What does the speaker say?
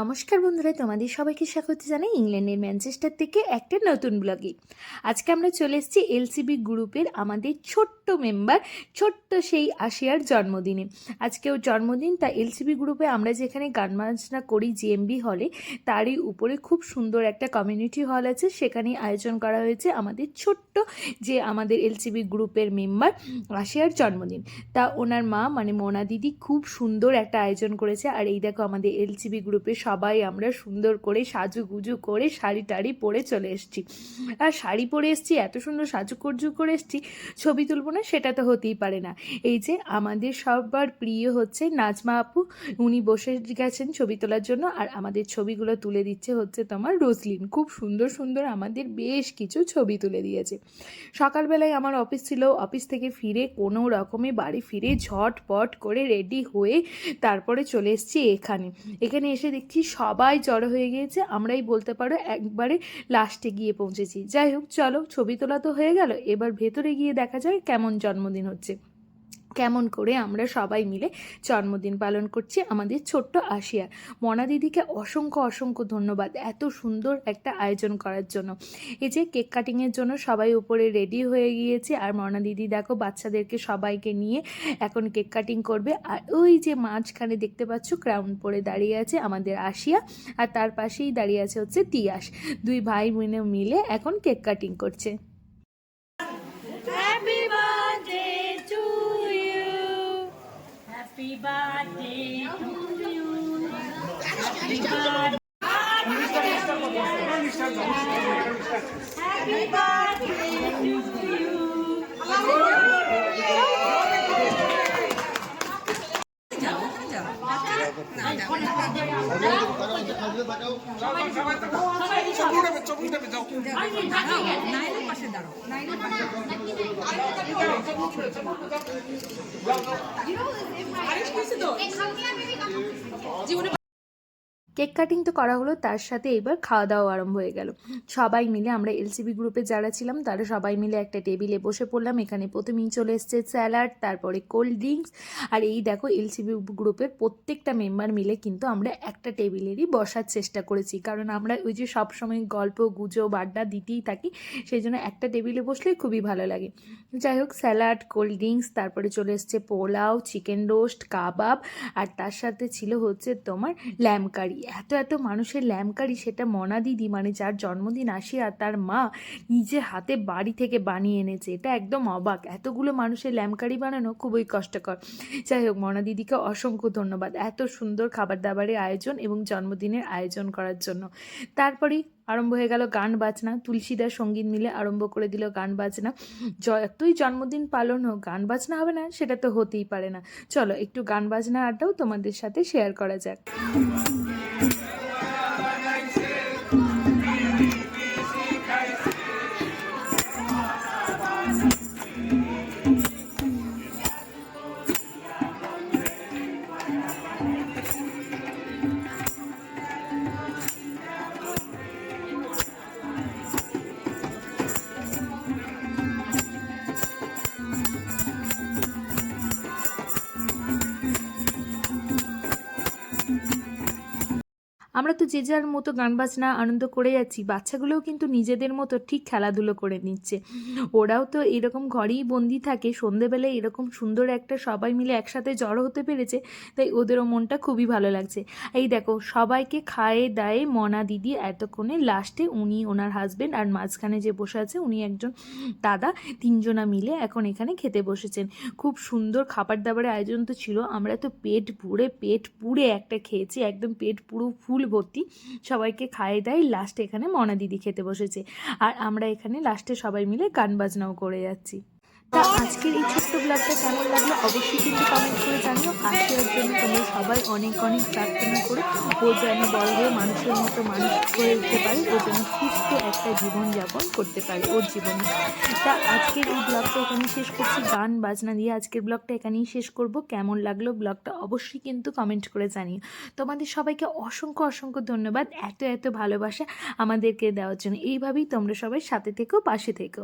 নমস্কার বন্ধুরা, তোমাদের সবাইকে স্বাগত জানাই ইংল্যান্ডের ম্যানচেস্টার থেকে একটা নতুন ব্লগে। আজকে আমরা চলে এসেছি এলসিবি গ্রুপের আমাদের ছোট্ট মেম্বার, ছোট্ট সেই আশিয়ার জন্মদিনে। আজকে ওর জন্মদিন তা এলসিবি গ্রুপে আমরা যেখানে গান বাজনা করি জিএমবি হলে, তারই উপরে খুব সুন্দর একটা কমিউনিটি হল আছে। সেখানে আয়োজন করা হয়েছে আমাদের ছোট্ট যে আমাদের এলসিবি গ্রুপের মেম্বার আশিয়ার জন্মদিন। তা ওনার মা মানে মোনা দিদি, খুব সুন্দর একটা আয়োজন করেছে। আর এই দেখো আমাদের এলসিবি গ্রুপে সবাই আমরা সুন্দর করে সাজুগুজু করে শাড়ি টাড়ি পরে চলে এসেছি। আর শাড়ি পরে এসেছি, এত সুন্দর সাজুকুজু করে এসেছি, ছবি তুলবো না, সেটা তো হতেই পারে না। এই যে আমাদের সবার প্রিয় হচ্ছে নাজমা আপু, উনি বসে গেছেন ছবি তোলার জন্য আর আমাদের ছবিগুলো তুলে দিচ্ছে হচ্ছে তোমার রোজলিন। খুব সুন্দর সুন্দর আমাদের বেশ কিছু ছবি তুলে দিয়েছে। সকালবেলায় আমার অফিস ছিল, অফিস থেকে ফিরে কোনো রকমে বাড়ি ফিরে ঝটপট করে রেডি হয়ে তারপরে চলে এসেছি এখানে। এখানে এসে দেখছি সবাই জড়ো হয়ে গিয়েছে, আমরাই বলতে পারো একবারে লাস্টে গিয়ে পৌঁছেছি। যাই হোক, চলো, ছবি তোলা তো হয়ে গেল, এবার ভেতরে গিয়ে দেখা যায় কেমন জন্মদিন হচ্ছে। কেমন করে আমরা সবাই মিলে জন্মদিন পালন করছি আমাদের ছোট্ট আশিয়ার মনা দিদিকে অসংখ্য অসংখ্য ধন্যবাদ এত সুন্দর একটা আয়োজন করার জন্য। এই যে কেক কাটিংয়ের জন্য সবাই উপরে রেডি হয়ে গিয়েছে আর মনা দিদি দেখো বাচ্চাদেরকে সবাইকে নিয়ে এখন কেক কাটিং করবে। আর ওই যে মাঝখানে দেখতে পাচ্ছ ক্রাউন পরে দাঁড়িয়ে আছে আমাদের আশিয়া আর তার পাশেই দাঁড়িয়ে আছে হচ্ছে তিয়াস। দুই ভাই বোনে মিলে এখন কেক কাটিং করছে। Happy birthday to you. Happy birthday. Happy birthday to you. जीवन কেক কাটিং তো করা হলো, তার সাথে এবার খাওয়া দাওয়া আরম্ভ হয়ে গেল। সবাই মিলে আমরা এলসিবি গ্রুপে যারা ছিলাম, তারা সবাই মিলে একটা টেবিলে বসে পড়লাম। এখানে প্রথমেই চলে এসছে স্যালাড, তারপরে কোল্ড ড্রিঙ্কস। আর এই দেখো, এলসিবি গ্রুপের প্রত্যেকটা মেম্বার মিলে কিন্তু আমরা একটা টেবিলেরই বসার চেষ্টা করেছি। কারণ আমরা ওই যে সবসময় গল্প, গুজব, আড্ডা দিতেই থাকি, সেই জন্য একটা টেবিলে বসলে খুবই ভালো লাগে। যাই হোক, স্যালাড, কোল্ড ড্রিঙ্কস, তারপরে চলে এসছে পোলাও, চিকেন রোস্ট, কাবাব। আর তার সাথে ছিল হচ্ছে তোমার ল্যাম কারি। এত এত মানুষের ল্যাম কারি সেটা মনা দিদি মানে যার জন্মদিন আসি আর তার মা নিজে হাতে বাড়ি থেকে বানিয়ে এনেছে, এটা একদম অবাক। এতগুলো মানুষের ল্যাম কারি বানানো খুবই কষ্টকর। যাই হোক, মনা দিদিকে অসংখ্য ধন্যবাদ এত সুন্দর খাবার দাবারের আয়োজন এবং জন্মদিনের আয়োজন করার জন্য। তারপরেই আরম্ভ হয়ে গেল গান বাজনা, তুলসীদার সংগীত মিলে আরম্ভ করে দিল গান বাজনা। যতই জন্মদিন পালন হোক, গান বাজনা হবে না, সেটা তো হতেই পারে না। চলো একটু গান বাজনা আড্ডাও তোমাদের সাথে শেয়ার করা যাক। আমরা তো যে যার মতো গান বাজনা আনন্দ করে যাচ্ছি বাচ্চাগুলোও কিন্তু নিজেদের মতো ঠিক খেলাধুলো করে নিচ্ছে। ওরাও তো এরকম ঘরেই বন্দি থাকে সন্ধেবেলায় এরকম সুন্দর একটা সবাই মিলে একসাথে জড়ো হতে পেরেছে তাই ওদেরও মনটা খুবই ভালো লাগছে। এই দেখো সবাইকে খায়ে দায়ে মনা দিদি এতক্ষণে লাস্টে উনি ওনার হাজবেন্ড আর মাঝখানে যে বসে আছে উনি একজন দাদা তিনজনা মিলে এখন এখানে খেতে বসেছেন। খুব সুন্দর খাবার দাবারের আয়োজন তো ছিল আমরা তো পেট ভরে পেট পুড়ে একটা খেয়েছি একদম পেট পুরো ফুল ভর্তি, সবাইকে খাইয়ে দেয় লাস্টে এখানে মনা দিদি খেতে বসেছে। আর আমরা এখানে লাস্টে সবাই মিলে গান বাজনাও করে যাচ্ছি। আজকের এই ছোট্ট ব্লগটা কেমন লাগল অবশ্যই কিন্তু কমেন্ট করে জানিও। আশীর্বাদ জন্য তোমরা সবাই অনেক অনেক প্রার্থনা করো। ও যেন বড় হয়ে মানুষের মতো মানুষ হয়ে উঠতে পারে, ও যেন সুস্থ একটা জীবনযাপন করতে পারে ওর জীবনে। তা আজকের এই ব্লগটা এখানেই শেষ করছি। গান, বাজনা দিয়ে আজকের ব্লগটা এখানেই শেষ করব। কেমন লাগল ব্লগটা অবশ্যই কিন্তু কমেন্ট করে জানিও। তোমাদের সবাইকে অসংখ্য অসংখ্য ধন্যবাদ এত এত ভালোবাসা আমাদেরকে দেওয়ার জন্য। এইভাবেই তোমরা সবাই সাথে থেকো, পাশে থেকো।